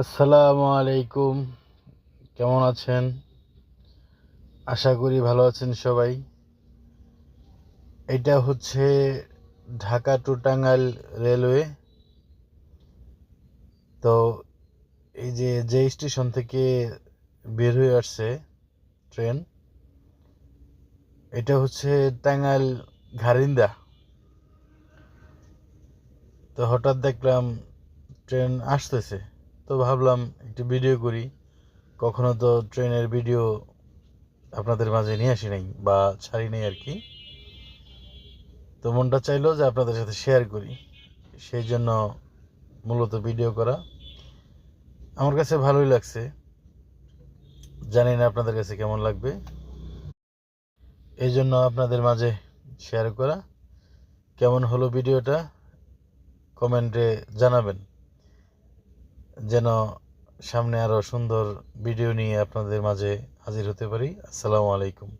আসসালামু আলাইকুম। কেমন আছেন? আশা করি ভালো আছেন সবাই। এটা হচ্ছে ঢাকা টু টাঙ্গাইল রেলওয়ে। তো এই যে যে স্টেশন থেকে বের হয়ে আসছে ট্রেন, এটা হচ্ছে টাঙ্গাইল ঘারিন্দা। তো হঠাৎ দেখলাম ট্রেন আসতেছে। তো ভাবলাম একটু ভিডিও করি। কখনো তো ট্রেনের ভিডিও আপনাদের মাঝে নিয়ে আসি নাই বা ছাড়ি নাই আর কি। তো মনটা চাইলো যে আপনাদের সাথে শেয়ার করি। সেই জন্য মূলত ভিডিও করা। আমার কাছে ভালোই লাগছে। জানি না আপনাদের কাছে কেমন লাগবে। এই জন্য আপনাদের মাঝে শেয়ার করা। কেমন হলো ভিডিওটা কমেন্টে জানাবেন। যেন সামনে আরও সুন্দর ভিডিও নিয়ে আপনাদের মাঝে হাজির হতে পারি। আসসালামু আলাইকুম।